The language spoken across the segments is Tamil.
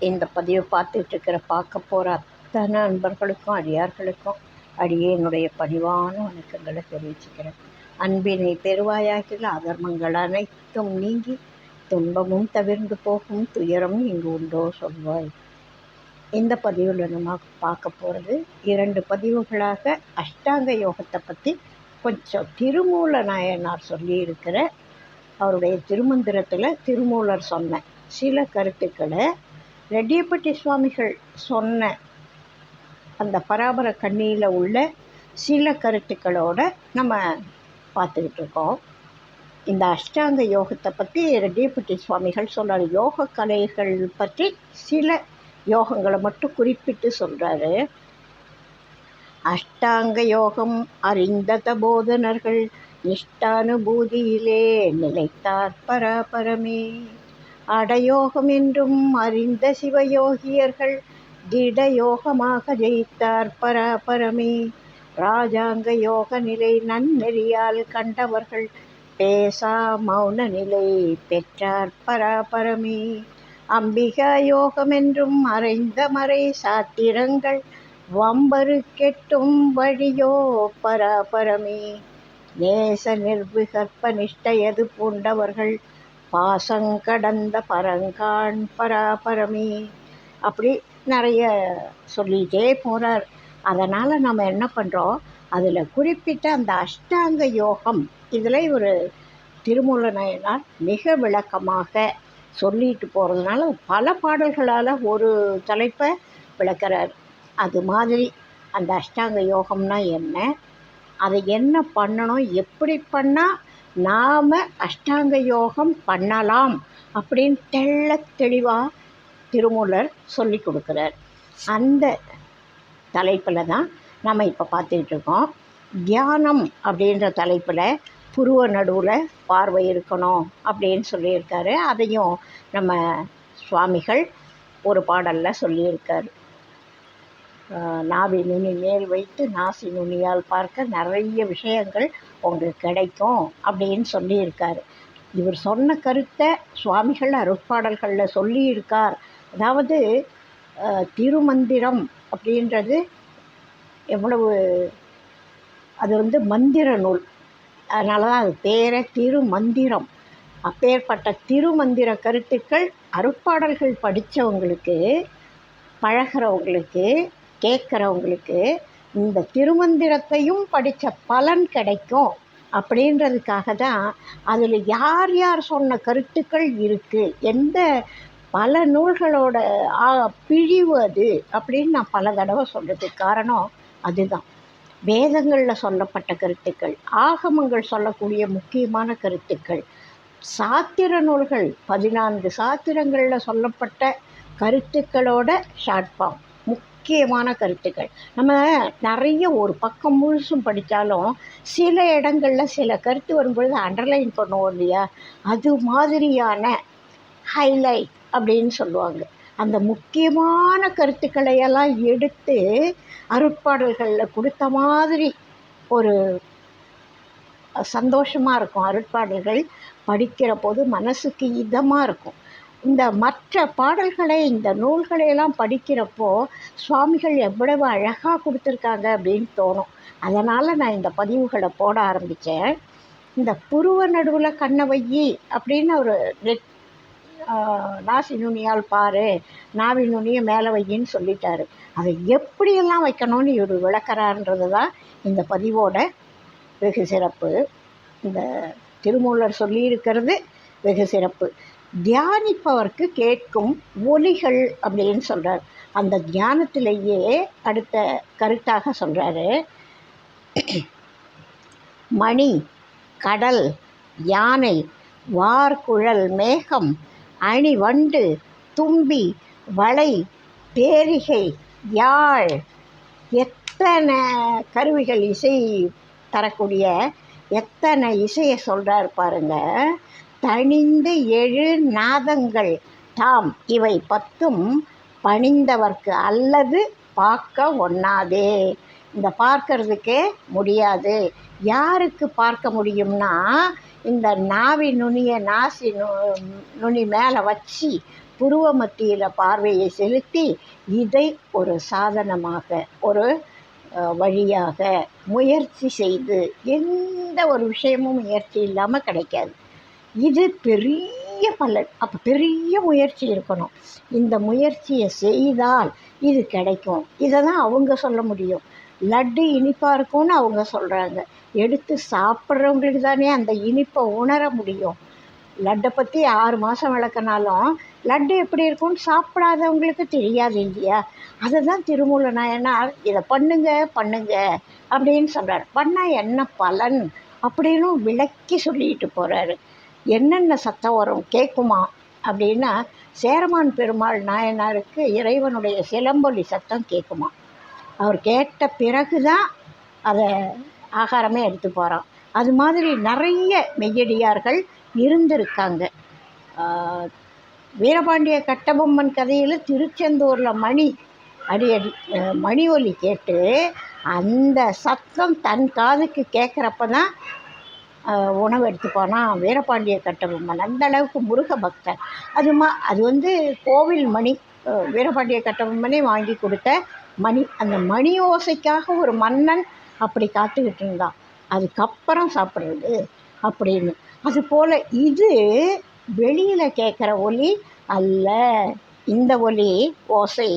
இந்த பதிவை பார்த்துட்டு இருக்கிற பார்க்க போகிற அத்தனை நண்பர்களுக்கும் அடியார்களுக்கும் அடியே என்னுடைய பணிவான வணக்கங்களை தெரிவிச்சுக்கிறேன். அன்பினை பெருவாயாக்கில் அதர்மங்கள் அனைத்தும் நீங்கி துன்பமும் தவிர்ந்து போகும் துயரமும் இங்கு உண்டோ சொல்வாய். இந்த பதிவில் நம்ம பார்க்க போகிறது இரண்டு பதிவுகளாக அஷ்டாங்க யோகத்தை பற்றி கொஞ்சம் திருமூல நாயனார் சொல்லியிருக்கிற அவருடைய திருமந்திரத்தில் திருமூலர் சொன்ன சில கருத்துக்களை ரெட்டியப்பட்டி சுவாமிகள் சொன்ன அந்த பராபர கண்ணியில் உள்ள சில கருத்துக்களோடு நம்ம பார்த்துக்கிட்டு இருக்கோம். இந்த அஷ்டாங்க யோகத்தை பற்றி ரெட்டியப்பட்டி சுவாமிகள் சொல்கிறார் யோக கலைகள் பற்றி சில யோகங்களை மட்டும் குறிப்பிட்டு சொல்கிறாரு அஷ்டாங்க யோகம் அறிந்தத போதனர்கள் நிஷ்டானுபூதியிலே நிலைத்தார் பராபரமே. அடயோகம் என்றும் அறிந்த சிவயோகியர்கள் திடயோகமாக ஜெயித்தார் பராபரமே ராஜாங்க யோக நிலை நன்னெறியால் கண்டவர்கள் பேசா மௌன நிலை பெற்றார் பராபரமே அம்பிகா யோகம் என்றும் மறை சாத்திரங்கள் வம்பரு கெட்டும் வழியோ பராபரமே நேச நிர்விகற்ப நிஷ்டையது பூண்டவர்கள் பாசங்கடந்த பரங்கான் பராபரமே. அப்படி நிறைய சொல்லிகிட்டே போகிறார் அதனால் நம்ம என்ன பண்ணுறோம் அதில் குறிப்பிட்ட அந்த அஷ்டாங்க யோகம் இதில் ஒரு திருமூல மிக விளக்கமாக சொல்லிட்டு போகிறதுனால பல பாடல்களால் ஒரு தலைப்பை விளக்கிறார். அது மாதிரி அந்த அஷ்டாங்க யோகம்னா என்ன? அதை என்ன பண்ணணும்? எப்படி பண்ணால் நாம் அஷ்டாங்க யோகம் பண்ணலாம் அப்படின்னு தெள்ள தெளிவாக திருமூலர் சொல்லி கொடுக்குறார். அந்த தலைப்பில் தான் நம்ம இப்போ பார்த்துக்கிட்டு இருக்கோம். தியானம் அப்படின்ற தலைப்பில் புருவ நடுவில் பார்வை இருக்கணும் அப்படின்னு சொல்லியிருக்காரு. அதையும் நம்ம சுவாமிகள் ஒரு பாடலில் சொல்லியிருக்காரு. நாவி நுனி மேல் வைத்து நாசி நுனியால் பார்க்க நிறைய விஷயங்கள் உங்களுக்கு கிடைக்கும் அப்படின்னு சொல்லியிருக்காரு. இவர் சொன்ன கருத்தை சுவாமிகள் அருட்பாடல்களில் சொல்லியிருக்கார். அதாவது திருமந்திரம் அப்படின்றது எவ்வளவு அது வந்து மந்திர நூல். அதனால தான் அது பேரை திருமந்திரம். அப்பேற்பட்ட திருமந்திர கருத்துக்கள் அருட்பாடல்கள் படித்தவங்களுக்கு பழகிறவங்களுக்கு கேட்குறவங்களுக்கு இந்த திருமந்திரத்தையும் படித்த பலன் கிடைக்கும் அப்படின்றதுக்காக தான் அதில் யார் யார் சொன்ன கருத்துக்கள் இருக்குது எந்த பல நூல்களோட பிழிவு அது அப்படின்னு நான் பல தடவை சொல்கிறதுக்கு காரணம் அதுதான். வேதங்களில் சொல்லப்பட்ட கருத்துக்கள் ஆகமங்கள் சொல்லக்கூடிய முக்கியமான கருத்துக்கள் சாத்திர நூல்கள் பதினான்கு சாத்திரங்களில் சொல்லப்பட்ட கருத்துக்களோட ஷார்ட் ஃபார்ம் முக்கியமான கருத்துக்கள். நம்ம நிறைய ஒரு பக்கம் முழுசும் படித்தாலும் சில இடங்களில் சில கருத்து வரும்பொழுது அண்டர்லைன் பண்ணுவோம் இல்லையா? அது மாதிரியான ஹைலைட் அப்படின்னு சொல்லுவாங்க. அந்த முக்கியமான கருத்துக்களையெல்லாம் எடுத்து அருட்பாடல்களில் கொடுத்த மாதிரி ஒரு சந்தோஷமாக இருக்கும். அருட்பாடல்கள் படிக்கிற போது மனசுக்கு இதமாக இருக்கும். இந்த மற்ற பாடல்களை இந்த நூல்களையெல்லாம் படிக்கிறப்போ சுவாமிகள் எவ்வளவு அழகாக கொடுத்துருக்காங்க அப்படின்னு தோணும். அதனால் நான் இந்த பதிவுகளை போட ஆரம்பித்தேன் இந்த புருவ நடுவில் கண்ணவையி அப்படின்னு ஒரு நெட் நாசி நுனியால் பாரு நாவி நுனியை மேலே வையின்னு சொல்லிட்டாரு. அதை எப்படியெல்லாம் வைக்கணும்னு இவர் விளக்குறான்றது தான் இந்த பதிவோட வெகு சிறப்பு. இந்த திருமூலர் சொல்லியிருக்கிறது வெகு சிறப்பு. தியானிப்பவருக்கு கேட்கும் ஒலிகள் அப்படின்னு சொல்கிறார் அந்த தியானத்திலேயே அடுத்த கருத்தாக சொல்கிறாரு மணி கடல் யானை வார்குழல் மேகம் அணிவண்டு தும்பி வளை பேரிகை யாழ். எத்தனை கருவிகள் இசை தரக்கூடிய எத்தனை இசையை சொல்கிறார் பாருங்கள் தனிந்து எழு நாதங்கள். தாம் இவை பத்தும் பணிந்தவர்க்கு அல்லது பார்க்க ஒண்ணாதே. இந்த பார்க்கறதுக்கே முடியாது. யாருக்கு பார்க்க முடியும்னா இந்த நாவி நுனியை நாசி நு நுனி மேலே வச்சு புருவ மத்தியில் பார்வையை செலுத்தி இதை ஒரு சாதனமாக ஒரு வழியாக முயற்சி செய்து எந்த ஒரு விஷயமும் முயற்சி இல்லாமல் கிடைக்காது. இது பெரிய பலன். அப்போ பெரிய முயற்சி இருக்கணும். இந்த முயற்சியை செய்தால் இது கிடைக்கும். இதை தான் அவங்க சொல்ல முடியும். லட்டு இனிப்பாக இருக்கும்னு அவங்க சொல்கிறாங்க எடுத்து சாப்பிட்றவங்களுக்கு தானே அந்த இனிப்பை உணர முடியும். லட்டை பற்றி ஆறு மாதம் விளக்குனாலும் லட்டு எப்படி இருக்கும்னு சாப்பிடாதவங்களுக்கு தெரியாது இல்லையா? அதை தான் திருமூல நாயனார் இதை பண்ணுங்க பண்ணுங்க அப்படின்னு சொல்கிறார் பண்ணால் என்ன பலன் அப்படின்னு விளக்கி சொல்லிட்டு போகிறாரு என்னென்ன சத்தம் வரும் கேட்குமா அப்படின்னா சேரமான் பெருமாள் நாயனாருக்கு இறைவனுடைய சிலம்பொலி சத்தம் கேட்குமா அவர் கேட்ட பிறகு தான் அதை ஆகாரமே எடுத்து போகிறான் அது மாதிரி நிறைய மெய்யடியார்கள் இருந்திருக்காங்க. வீரபாண்டிய கட்டபொம்மன் கதையில் திருச்செந்தூரில் மணி அடி அடி மணி ஒலி கேட்டு அந்த சத்தம் தன் காதுக்கு கேட்குறப்ப தான் உணவு எடுத்துப்போனால் வீரபாண்டிய கட்டபொம்மன் அந்தளவுக்கு முருக பக்தன் அது மா அது வந்து கோவில் மணி வீரபாண்டிய கட்டபொம்மனே வாங்கி கொடுத்த மணி. அந்த மணி ஓசைக்காக ஒரு மன்னன் அப்படி காத்துக்கிட்டு இருந்தான். அதுக்கப்புறம் சாப்பிட்றது அப்படின்னு. அதுபோல் இது வெளியில் கேட்குற ஒலி அல்ல. இந்த ஒலி ஓசை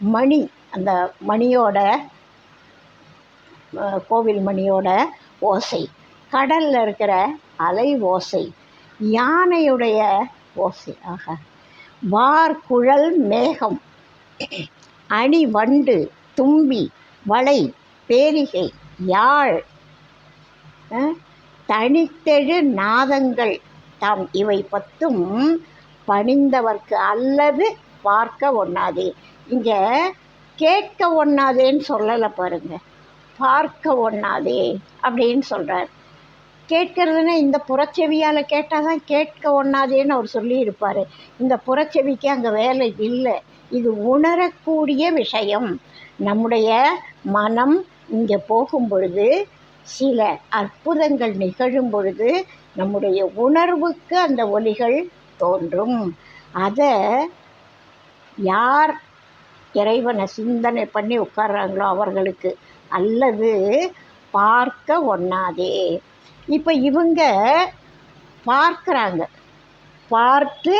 மணி அந்த மணியோட கோவில் மணியோட ஓசை. கடலில் இருக்கிற அலை ஓசை யானையுடைய ஓசை. ஆக வார்குழல் மேகம் அணி வண்டு தும்பி வளை பேரிகை யாழ் தனித்தெழு நாதங்கள் தாம் இவை பத்தும் பணிந்தவர்க்கு அல்லது பார்க்க ஒண்ணாதே. இங்கே கேட்க ஒண்ணாதேன்னு சொல்லலை பாருங்க. பார்க்க ஒண்ணாதே அப்படின்னு சொல்கிறார் கேட்கறதுன்னா இந்த புறச்செவியால் கேட்டால் தான் கேட்க ஒண்ணாதேன்னு அவர் சொல்லியிருப்பார். இந்த புறச்செவிக்கு அங்கே வேலை இல்லை. இது உணரக்கூடிய விஷயம். நம்முடைய மனம் இங்கே போகும் பொழுது சில அற்புதங்கள் நிகழும் பொழுது நம்முடைய உணர்வுக்கு அந்த ஒலிகள் தோன்றும். அதை யார் இறைவனை சிந்தனை பண்ணி உட்கார்றாங்களோ அவர்களுக்கு அல்லது பார்க்க ஒண்ணாதே. இப்போ இவங்க பார்க்குறாங்க. பார்த்து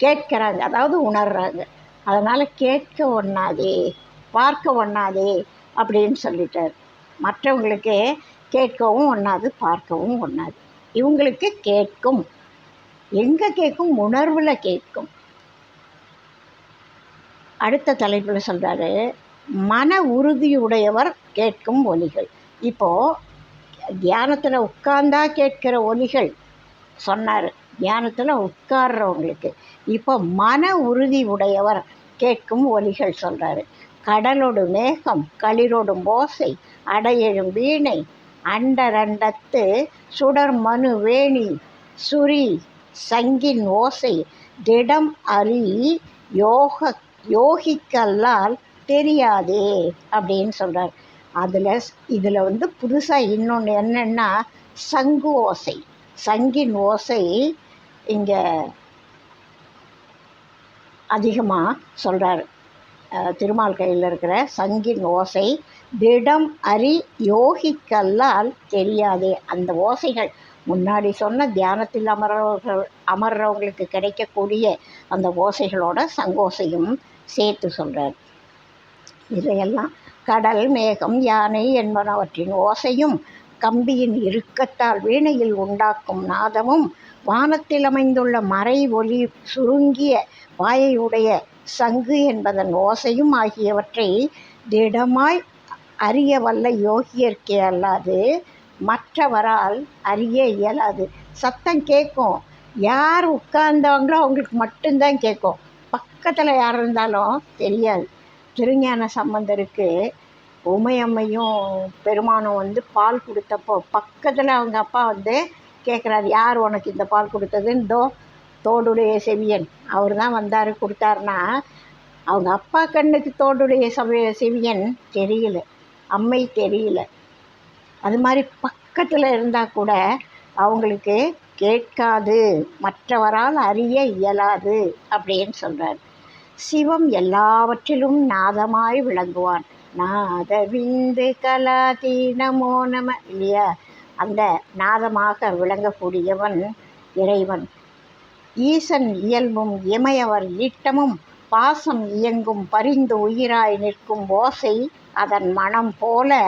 கேட்குறாங்க. அதாவது உணர்கிறாங்க அதனால் கேட்க ஒண்ணாதே பார்க்க ஒண்ணாதே அப்படின்னு சொல்லிட்டார். மற்றவங்களுக்கு கேட்கவும் ஒண்ணாது பார்க்கவும் ஒண்ணாது. இவங்களுக்கு கேட்கும். எங்கே கேட்கும்? உணர்வில் கேட்கும். அடுத்த தலைப்பில் சொல்கிறாரு மன உறுதியுடையவர் கேட்கும் ஒலிகள். இப்போது தியானத்தில் உட்கார்ந்தா கேட்கிற ஒலிகள் சொன்னார். தியானத்தில் உட்கார்றவங்களுக்கு. இப்போ மன உறுதி உடையவர் கேட்கும் ஒலிகள் சொல்கிறாரு கடலோடு மேகம் களிரோடும் ஓசை அடையெழும் வீணை அண்டரண்டத்து சுடர் மனு வேணி சுரி சங்கின் ஓசை திடம் அறி யோக யோகிக்கல்லால் தெரியாதே அப்படின்னு சொல்கிறார் அதில் இதில் வந்து புதுசாக இன்னொன்று என்னென்னா சங்கு ஓசை. சங்கின் ஓசை இங்கே அதிகமாக சொல்கிறார் திருமால் கையில் இருக்கிற சங்கின் ஓசை திடம் அறி யோகிக்கல்லால் தெரியாதே. அந்த ஓசைகள் முன்னாடி சொன்ன தியானத்தில் அமர்றவர்கள் அமர்றவங்களுக்கு கிடைக்கக்கூடிய அந்த ஓசைகளோட சங்கோசையும் சேர்த்து சொல்கிறார் இதையெல்லாம் கடல் மேகம் யானை என்பனவற்றின் ஓசையும் கம்பியின் இறுக்கத்தால் வீணையில் உண்டாக்கும் நாதமும் வானத்தில் அமைந்துள்ள மறை ஒலி சுருங்கிய வாயையுடைய சங்கு என்பதன் ஓசையும் ஆகியவற்றை திடமாய் அறிய வல்ல யோகியர்க்கே அல்லாது மற்றவரால் அறிய இயலாது. சத்தம் கேட்கும். யார் உட்கார்ந்தாங்களோ அவங்களுக்கு மட்டும்தான் கேட்கும். பக்கத்தில் யார் இருந்தாலும் தெரியாது. திருஞான சம்பந்தருக்கு உமையம்மையும் பெருமானும் வந்து பால் கொடுத்தப்போ பக்கத்தில் அவங்க அப்பா வந்து கேட்குறாரு யார் உனக்கு இந்த பால் கொடுத்ததுன்னு தோ தோடுடைய செவியன். அவர் தான் வந்தார் கொடுத்தாருன்னா அவங்க அப்பா கண்ணுக்கு தோடுடைய சவி செவியன் தெரியல அம்மை தெரியல. அது மாதிரி பக்கத்தில் இருந்தால் கூட அவங்களுக்கு கேட்காது மற்றவரால் அறிய இயலாது அப்படின்னு சொல்கிறார் சிவம் எல்லாவற்றிலும் நாதமாய் விளங்குவான். நாத விந்து கலாதி நமோ நம இல்லையா? அந்த நாதமாக விளங்கக்கூடியவன் இறைவன். ஈசன் இயல்பும் இமையவர் ஈட்டமும் பாசம் இயங்கும் பரிந்து உயிராய் நிற்கும் ஓசை அதன் மனம் போல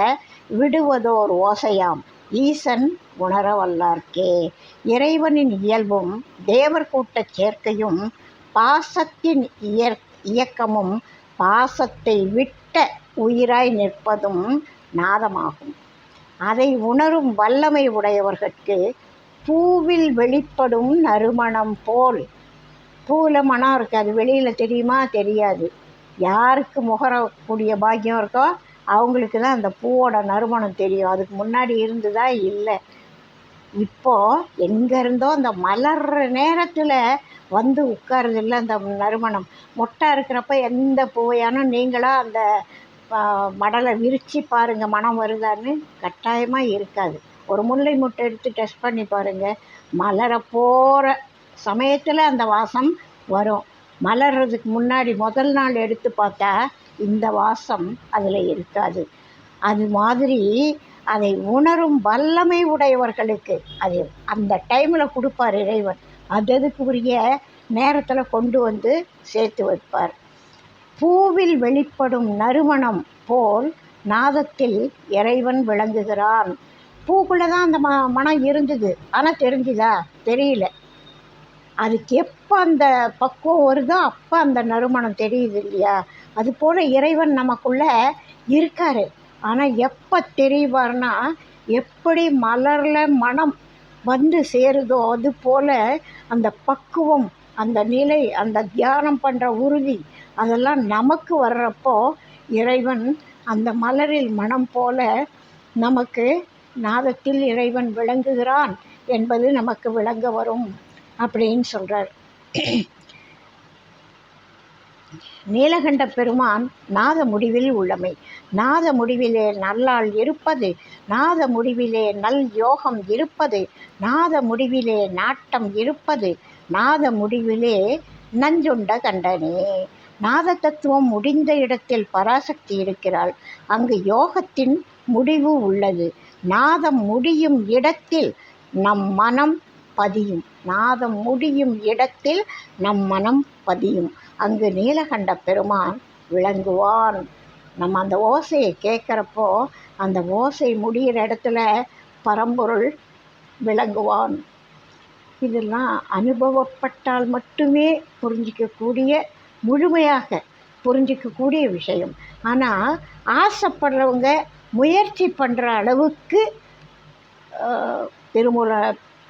விடுவதோர் ஓசையாம். ஈசன் உணரவல்லார்க்கே. இறைவனின் இயல்பும் தேவர் கூட்டச் சேர்க்கையும் பாசத்தின் இயற் இயக்கமும் பாசத்தை விட்ட உயிராய் நிற்பதும் நாதமாகும். அதை உணரும் வல்லமை உடையவர்கட்கு பூவில் வெளிப்படும் நறுமணம் போல். பூவில் மனம் இருக்குது அது வெளியில் தெரியுமா? தெரியாது. யாருக்கு முகரக்கூடிய பாக்கியம் இருக்கோ அவங்களுக்கு தான் அந்த பூவோட நறுமணம் தெரியும். அதுக்கு முன்னாடி இருந்துதான் இல்லை. இப்போது எங்கே இருந்தோ அந்த மலர்ற நேரத்தில் வந்து உட்காருதில்ல அந்த நறுமணம். மொட்டை இருக்கிறப்ப எந்த பூவையானும் நீங்களாக அந்த மடலை விரித்து பாருங்கள் மனம் வருதான்னு கட்டாயமாக இருக்காது. ஒரு முல்லை முட்டை எடுத்து டெஸ்ட் பண்ணி பாருங்கள் மலர போகிற சமயத்தில் அந்த வாசம் வரும். மலர்றதுக்கு முன்னாடி முதல் நாள் எடுத்து பார்த்தா இந்த வாசம் அதில் இருக்காது. அது மாதிரி அதை உணரும் வல்லமை உடையவர்களுக்கு அது அந்த டைமில் கொடுப்பார் இறைவன். அது அதுக்கு உரிய நேரத்தில் கொண்டு வந்து சேர்த்து வைப்பார். பூவில் வெளிப்படும் நறுமணம் போல் நாதத்தில் இறைவன் விளங்குகிறான். பூக்குள்ளே தான் அந்த ம மனம் இருந்தது. ஆனால் தெரிஞ்சுதா? தெரியல. அதுக்கு எப்போ அந்த பக்குவம் வருதோ அப்போ அந்த நறுமணம் தெரியுது இல்லையா? அது போல் இறைவன் நமக்குள்ளே இருக்கார். ஆனால் எப்போ தெரிவார்னா எப்படி மலரில் மனம் வந்து சேருதோ அது போல் அந்த பக்குவம் அந்த நிலை அந்த தியானம் பண்ணுற உறுதி அதெல்லாம் நமக்கு வர்றப்போ இறைவன் அந்த மலரில் மனம் போல நமக்கு நாதத்தில் இறைவன் விளங்குகிறான் என்பது நமக்கு விளங்க வரும் அப்படின்னு சொல்கிறார் நீலகண்ட பெருமான் நாத முடிவில் உள்ளமை. நாத முடிவிலே நல்லாள் இருப்பது. நாத முடிவிலே நல் யோகம் இருப்பது. நாத முடிவிலே நாட்டம் இருப்பது. நாத முடிவிலே நஞ்சுண்ட கண்டனே. நாத தத்துவம் முடிந்த இடத்தில் பராசக்தி இருக்கிறாள். அங்கு யோகத்தின் முடிவு உள்ளது. நாதம் முடியும் இடத்தில் நம் மனம் பதியும். நாதம் முடியும் இடத்தில் நம் மனம் பதியும். அங்கு நீலகண்ட பெருமான் விளங்குவான். நம்ம அந்த ஓசையை கேட்குறப்போ அந்த ஓசை முடிகிற இடத்துல பரம்பொருள் விளங்குவான். இதெல்லாம் அனுபவப்பட்டால் மட்டுமே புரிஞ்சிக்கக்கூடிய முழுமையாக புரிஞ்சிக்கக்கூடிய விஷயம். ஆனால் ஆசைப்படுறவங்க முயற்சி பண்ணுற அளவுக்கு திருமூல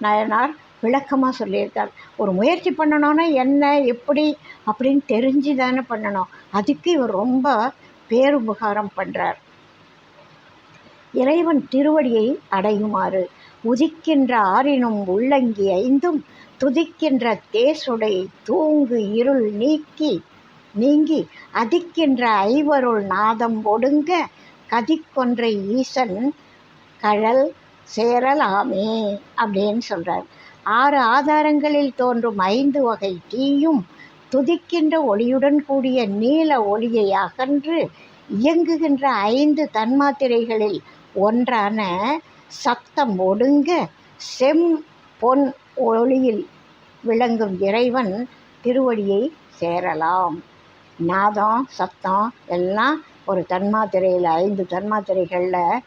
நாயனார் விளக்கமாக சொல்லியிருக்கார். ஒரு முயற்சி பண்ணணும்னா என்ன எப்படி அப்படின்னு தெரிஞ்சு தானே பண்ணணும். அதுக்கு இவர் ரொம்ப பேருபகாரம் பண்ணுறார் இறைவன் திருவடியை அடையுமாறு உதிக்கின்ற ஆறினும் உள்ளங்கி ஐந்தும் துதிக்கின்ற தேசுடை தூங்கு இருள் நீக்கி நீங்கி அதிக்கின்ற ஐவருள் நாதம் ஒடுங்க கதிக்கொன்றை ஈசன் கழல் சேரலாமே அப்படின்னு சொல்கிறார் ஆறு ஆதாரங்களில் தோன்றும் ஐந்து வகை தீயும் துதிக்கின்ற ஒளியுடன் கூடிய நீல ஒளியை அகன்று இயங்குகின்ற ஐந்து தன்மாத்திரைகளில் ஒன்றான சத்தம் ஒடுங்க செம் பொன் ஒளியில் விளங்கும் இறைவன் திருவடியை சேரலாம். நாதம் சத்தம் எல்லாம் ஒரு தன்மாத்திரையில் ஐந்து தன்மாத்திரைகளில்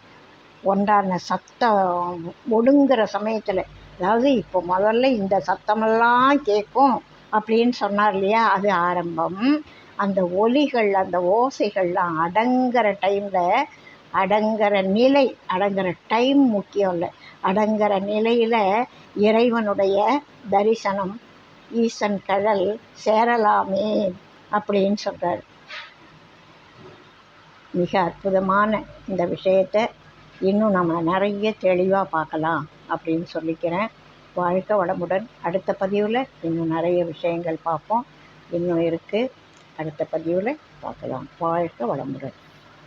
ஒன்றான சத்தம் ஒடுங்குற சமயத்தில் அதாவது இப்போ முதல்ல இந்த சத்தமெல்லாம் கேட்கும் அப்படின்னு சொன்னார் இல்லையா? அது ஆரம்பம். அந்த ஒலிகள் அந்த ஓசைகள்லாம் அடங்குற டைமில் அடங்குற நிலை அடங்குற டைம் முக்கியம் இல்லை. அடங்குற நிலையில் இறைவனுடைய தரிசனம் ஈசன் கடல் சேரலாமே அப்படின்னு சொல்கிறார் மிக அற்புதமான இந்த விஷயத்தை இன்னும் நம்ம நிறைய தெளிவாக பார்க்கலாம் அப்படின்னு சொல்லிக்கிறேன். வாழ்க வளமுடன். அடுத்த பதிவில் இன்னும் நிறைய விஷயங்கள் பார்ப்போம். இன்னும் இருக்குது அடுத்த பதிவில் பார்க்கலாம். வாழ்க வளமுடன்.